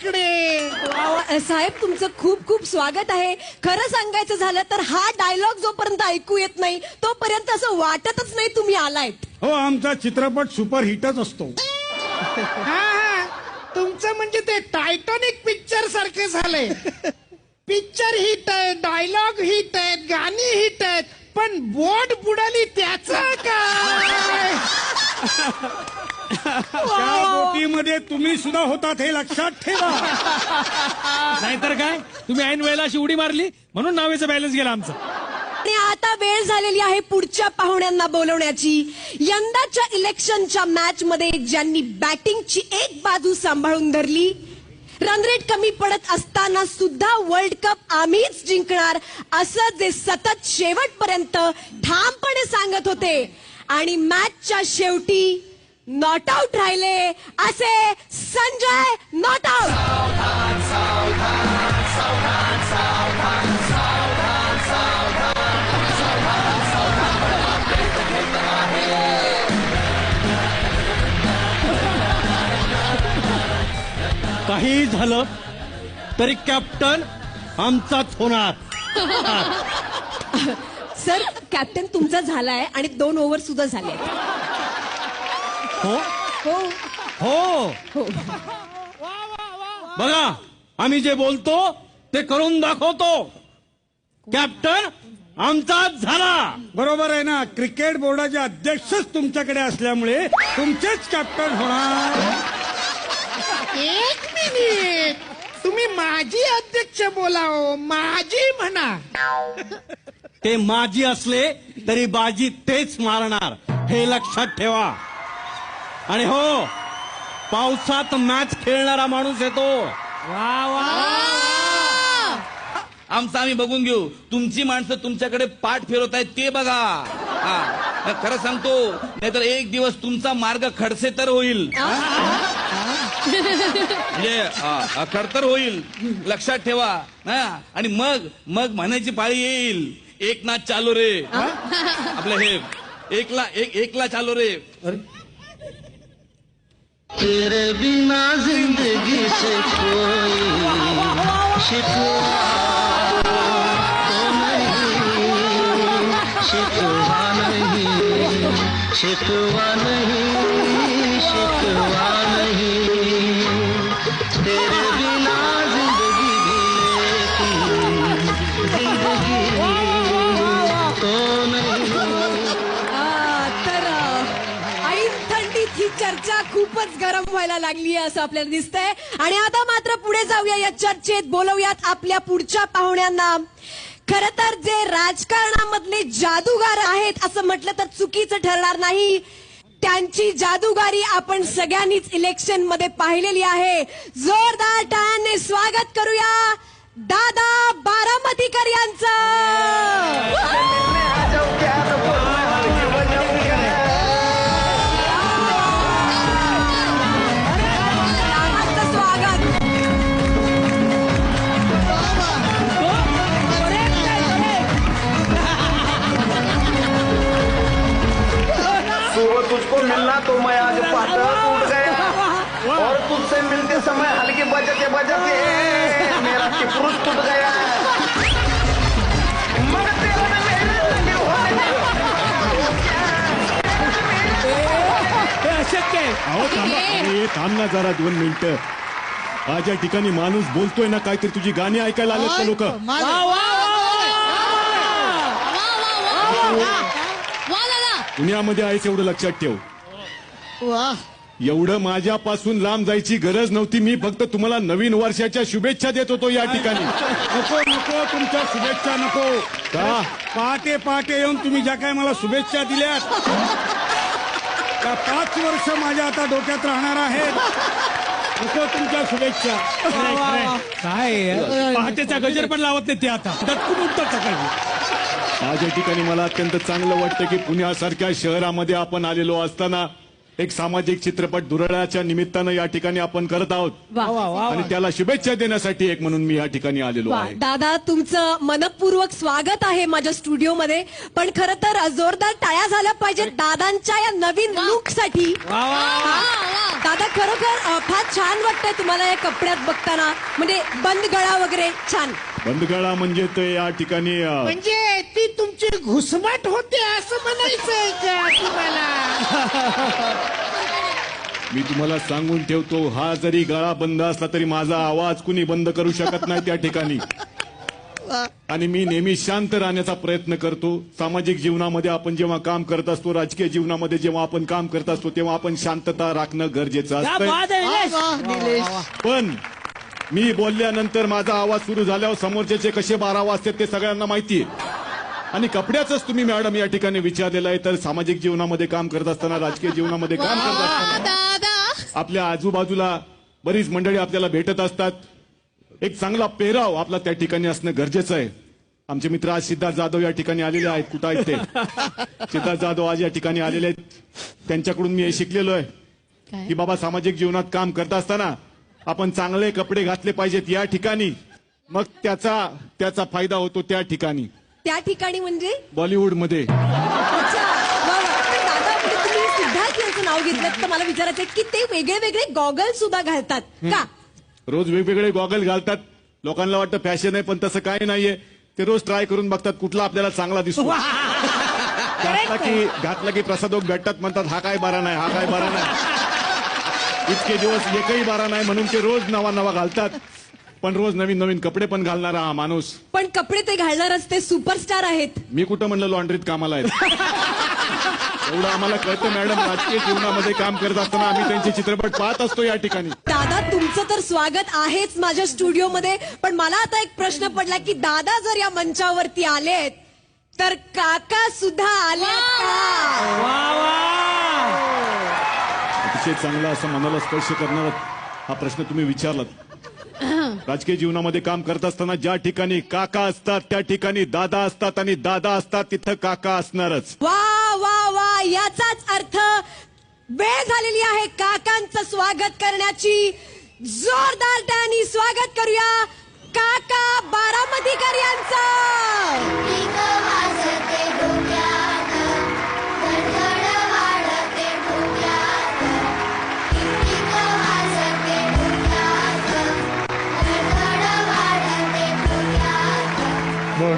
तिकडे वा साहेब तुमचं खूप खूप स्वागत आहे. खरं सांगायचं झालं तर हा डायलॉग जोपर्यंत ऐकू येत नाही तोपर्यंत असं वाटतच नाही तुम्ही आलायत. हो आमचा चित्रपट सुपर हिटच असतो. हा हा. तुमचं म्हणजे ते टायटॉनिक पिक्चर सारखं झालंय. पिक्चर हिट आहे डायलॉग हिट आहेत गाणी हिट आहेत पण बोट बुडाली त्याचा काय? बोटीमध्ये तुम्ही सुद्धा होतात हे लक्षात ठेवा. नाहीतर काय? तुम्ही ऐन वेळेला अशी उडी मारली म्हणून नावेचा बॅलन्स गेला आमचा. आणि आता वेळ झालेली आहे पुढच्या पाहुण्यांना बोलवण्याची. यंदाच्या इलेक्शनच्या मॅच मध्ये ज्यांनी बॅटिंगची एक बाजू सांभाळून धरली रन रेट कमी पडत असताना सुद्धा वर्ल्ड कप आम्हीच जिंकणार असं जे सतत शेवटपर्यंत ठामपणे सांगत होते. आणि मॅचच्या शेवटी नॉट आउट राहिले असे संजय नॉट आउट काही झालं तरी कॅप्टन आमचाच होणार. सर कॅप्टन तुमचा झालाय आणि दोन ओव्हर सुद्धा झाले हो? हो. हो हो बघा आम्ही जे बोलतो ते करून दाखवतो. कॅप्टन आमचाच झाला. बरोबर आहे ना? क्रिकेट बोर्डाचे अध्यक्षच तुमच्याकडे असल्यामुळे तुमचेच कॅप्टन होणार. एक मिनिट. तुम्ही माझी अध्यक्ष बोलाव माझी म्हणा. ते माझी असले तरी बाजी तेच मारणार. हे लक्षात ठेवा. आणि हो पावसात मॅच खेळणारा माणूस येतो. आमचं आम्ही बघून घेऊ. तुमची माणसं तुमच्याकडे पाठ फिरवत आहेत ते बघा. हा. खरं सांगतो नाहीतर एक दिवस तुमचा मार्ग खडसे तर होईल. म्हणजे खडतर होईल. लक्षात ठेवा. हा? आणि मग मग म्हणायची पाळी येईल. एक नाच चालू रे. आपलं हे एकला एक एकला चालू रे. तेरे बिना जिंदगी से कोई शिकवा तो नहीं शिकवा नहीं शिकवा चर्चा खूपच गरम व्हायला लागली आहे असं आपल्याला दिसतंय आणि आता मात्र पुढे जाऊया या चर्चेत बोलवूयात आपल्या पुढच्या पाहुण्यांना खर तर जे राजकारणामधले जादूगार आहेत असं म्हटलं तर चुकीचं ठरणार नाही त्यांची जादूगारी आपण सगळ्यांनीच इलेक्शनमध्ये पाहिलेली आहे जोरदार टाळ्यांनी स्वागत करूया दादा बारामतीकर यांचं तो मैं आज पाता टूट गया और तुझसे मिलते समय हल्के बजते बजते मेरा टिपरूस टूट गया हे अशक्य आहे अहो थांबा अरे थांब ना जरा दोन मिनिटं आज या ठिकाणी माणूस बोलतोय ना काहीतरी तुझी गाणी ऐकायला आलेत का लोक पुण्यामध्ये आहेस एवढं लक्षात ठेव वा. एवढं माझ्यापासून लांब जायची गरज नव्हती. मी फक्त तुम्हाला नवीन वर्षाच्या शुभेच्छा देत होतो या ठिकाणी. नको नको तुमच्या शुभेच्छा नको. का? पहाटे पहाटे येऊन तुम्ही ज्या काय मला शुभेच्छा दिल्यात. त्या पाच वर्ष माझ्या आता डोक्यात राहणार आहेत. नको तुमच्या शुभेच्छा. काय? पहाटेचा गजर पण लावत नाही ते आता. दटकून उठतात सकाळी आज या ठिकाणी मला अत्यंत चांगलं वाटतं की पुण्यासारख्या शहरामध्ये आपण आलेलो असताना एक सामाजिक चित्रपट दुरळ्याच्या निमित्तानं या ठिकाणी आपण करत आहोत. वा. आणि त्याला शुभेच्छा देण्यासाठी एक म्हणून मी या ठिकाणी आलेलो वा. आहे. दादा तुमचं मनपूर्वक स्वागत आहे माझ्या स्टुडिओमध्ये. पण खर तर जोरदार टाळ्या झाल्या पाहिजेत दादांच्या या नवीन लुकसाठी. दादा खरोखर फार छान वाटतंय तुम्हाला या कपड्यात बघताना. म्हणजे बंद गळा वगैरे छान. बंदगळा म्हणजे ते या ठिकाणी अ, म्हणजे ती तुमची घुसमट होते असं म्हणायचंय का तुम्हाला? मी तुम्हाला सांगून ठेवतो हा जरी गळा बंद असला तरी माझा आवाज कुणी बंद करू शकत नाही त्या ठिकाणी. आणि मी नेहमी शांत राहण्याचा प्रयत्न करतो. सामाजिक जीवनामध्ये आपण जेव्हा काम करत असतो राजकीय जीवनामध्ये जेव्हा आपण काम करत असतो तेव्हा आपण शांतता राखणं गरजेचं असतं पण मी बोलल्यानंतर माझा आवाज सुरू झाल्यावर समोरच्याचे कसे बारा वाजतात ते सगळ्यांना माहितीये आणि कपड्याच तुम्ही मॅडम या ठिकाणी विचारलेलं आहे तर सामाजिक जीवनामध्ये काम करत असताना राजकीय जीवनामध्ये काम करत असताना आपल्या आजूबाजूला बरीच मंडळी आपल्याला भेटत असतात. एक चांगला पेहराव आपला त्या ठिकाणी असणं गरजेचं आहे. आमचे मित्र आज सिद्धार्थ जाधव या ठिकाणी आलेले आहेत. कुठं आहेत ते? सिद्धार्थ जाधव आज या ठिकाणी आलेले आहेत. त्यांच्याकडून मी हे शिकलेलो आहे की बाबा सामाजिक जीवनात काम करत असताना आपण चांगले कपडे घातले पाहिजेत या ठिकाणी. मग त्याचा त्याचा फायदा होतो त्या ठिकाणी. त्या ठिकाणी म्हणजे? बॉलिवूडमध्ये. म्हणजे सिद्धार्थ यांचं नाव घेतलं तर मला विचारायचंय की ते वेगळे वेगळे गॉगल सुद्धा घालतात. का? रोज वेगवेगळे गॉगल घालतात. लोकांना वाटतं फॅशन आहे पण तसं काही नाहीये. ते रोज ट्राय करून बघतात कुठला आपल्याला चांगला दिसतो. घातला की घातला की प्रसादोग भेटतात म्हणतात हा काय बारा नाही हा काय बारा नाही. इतके दिवस एकही बारा नाही म्हणून ते रोज नवा नवा घालतात. पण रोज नवीन नवीन कपडे पण घालणारा हा माणूस. पण कपडे ते घालणारच ते सुपरस्टार आहेत. मी कुठं म्हणलं लॉन्ड्रीत कामाला आहे एवढं आम्हाला कळतं मॅडम राजकीय जीवनामध्ये काम करत असताना आम्ही त्यांचे चित्रपट पाहत असतो या ठिकाणी. दादा तुमचं तर स्वागत आहेच माझ्या स्टुडिओमध्ये पण मला आता एक प्रश्न पडला की दादा जर या मंचावरती आलेत तर काका सुद्धा आले अतिशय चांगला असं मनाला स्पर्श करणारा हा प्रश्न तुम्ही विचारलात. राजकीय जीवनामध्ये काम करत असताना ज्या ठिकाणी काका असतात त्या ठिकाणी दादा असतात आणि दादा असतात तिथं काका असणारच. वा वा वा याचाच अर्थ वेळ झालेली आहे काकांचं स्वागत करण्याची. जोरदार टाळ्यांनी स्वागत करूया काका बारामतीकर यांचं.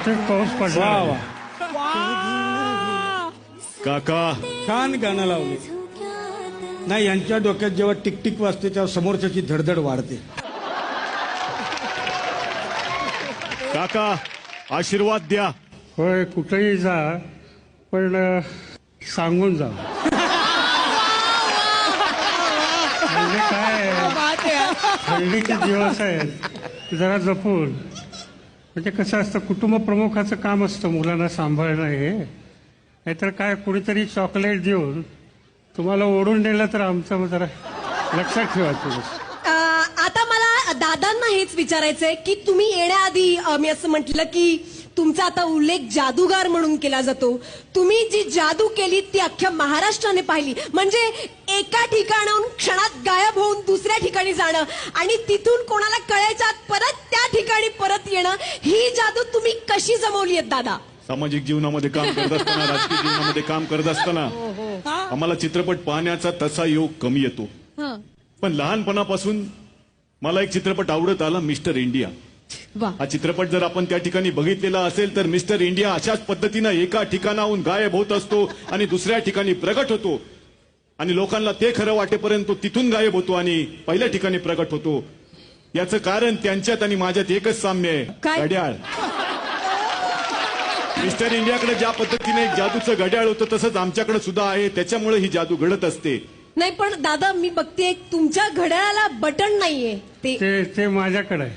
बहुतेक पाऊस पडला. काका. छान गाणं लावले. नाही यांच्या डोक्यात जेव्हा टिकटिक वाजते तेव्हा समोरच्याची धडधड वाढते. काका आशीर्वाद द्या. होय कुठेही जा पण अ, सांगून जा. म्हणजे काय? आहे, थंडीचे दिवस आहेत. जरा जपून. म्हणजे कसं असतं कुटुंब प्रमुखाचं काम असतं मुलांना सांभाळणं हे. नाहीतर काय कुणीतरी चॉकलेट देऊन तुम्हाला ओढून नेलं तर आमचं जरा लक्षात ठेवा तुम्ही. आता मला दादांना हेच विचारायचंय की तुम्ही येण्याआधी मी असं म्हटलं की तुमचा आता उल्लेख जादूगार म्हणून केला जातो. तुम्ही जी जादू केली ती अख्ख्या महाराष्ट्राने पाहिली. म्हणजे एका ठिकाणाहून क्षणात गायब होऊन दुसऱ्या ठिकाणी जाणं आणि तिथून कोणाला कळायच्या परत त्या ठिकाणी परत येणं ही जादू तुम्ही कशी जमवली आहेत दादा? सामाजिक जीवनामध्ये काम करत असताना राजकीय जीवनामध्ये काम करत असताना आम्हाला चित्रपट पाहण्याचा तसा योग कमी येतो. पण लहानपणापासून मला एक चित्रपट आवडत आला मिस्टर इंडिया. हा चित्रपट जर आपण त्या ठिकाणी बघितलेला असेल तर मिस्टर इंडिया अशाच पद्धतीनं एका ठिकाणाहून गायब होत असतो आणि दुसऱ्या ठिकाणी प्रगट होतो. आणि लोकांना ते खरं वाटेपर्यंत तो तिथून गायब होतो आणि पहिल्या ठिकाणी प्रगट होतो. याचं कारण त्यांच्यात आणि माझ्यात एकच साम्य आहे? घड्याळ. मिस्टर इंडियाकडे ज्या पद्धतीने एक जादूचं घड्याळ होतं तसंच आमच्याकडे सुद्धा आहे. त्याच्यामुळे ही जादू घडत असते. नाही पण दादा मी बघते तुमच्या घड्याळाला बटन नाहीये. ते ते ते माझ्याकडे आहे.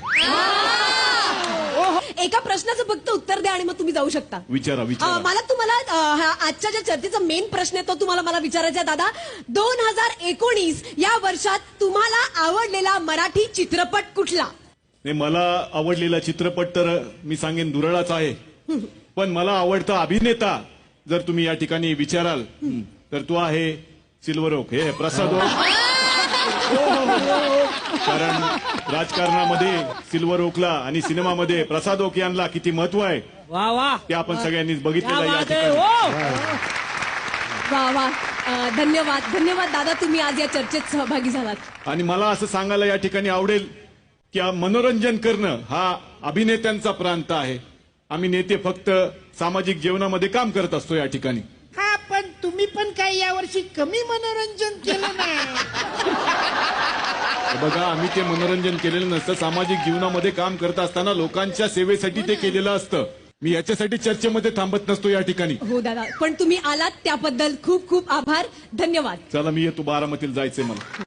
एका प्रश्नाचं फक्त उत्तर द्या आणि मग तुम्ही जाऊ शकता. विचारा अ, विचारा. मला तुम्हाला अ, हा आजच्या ज्या चर्चेचा मेन प्रश्न आहे तो तुम्हाला मला विचारायचा आहे दादा. दोन हजार एकोणीस या वर्षात तुम्हाला आवडलेला मराठी चित्रपट कुठला? नाही मला आवडलेला चित्रपट तर मी सांगेन दुरळाच आहे. पण मला आवडता अभिनेता जर तुम्ही या ठिकाणी विचाराल तर तो आहे सिल्वर ओक. हे प्रसाद ओक. कारण राजकारणामध्ये सिल्वर ओकला आणि सिनेमामध्ये प्रसाद ओक यांना किती महत्त्व आहे वा वा. ते आपण सगळ्यांनीच बघितलेलं आहे या है, ठिकाणी. ओ! वा वा. अ, धन्यवाद. धन्यवाद दादा तुम्ही आज या चर्चेत सहभागी झालात. आणि मला असं सांगायला या ठिकाणी आवडेल की हा मनोरंजन करणं हा अभिनेत्यांचा प्रांत आहे. आम्ही नेते फक्त सामाजिक जीवनामध्ये काम करत असतो या ठिकाणी. हा पण तुम्ही पण काही यावर्षी कमी मनोरंजन केलं नाही हे बघा आम्ही ते मनोरंजन केलेलं नसतं. सामाजिक जीवनामध्ये काम करत असताना लोकांच्या सेवेसाठी ते केलेलं असतं. मी याच्यासाठी चर्चेमध्ये थांबत नसतो या ठिकाणी. हो दादा. पण तुम्ही आलात त्याबद्दल खूप खूप आभार. धन्यवाद. चला मी येतो बारामतीला जायचंय मला.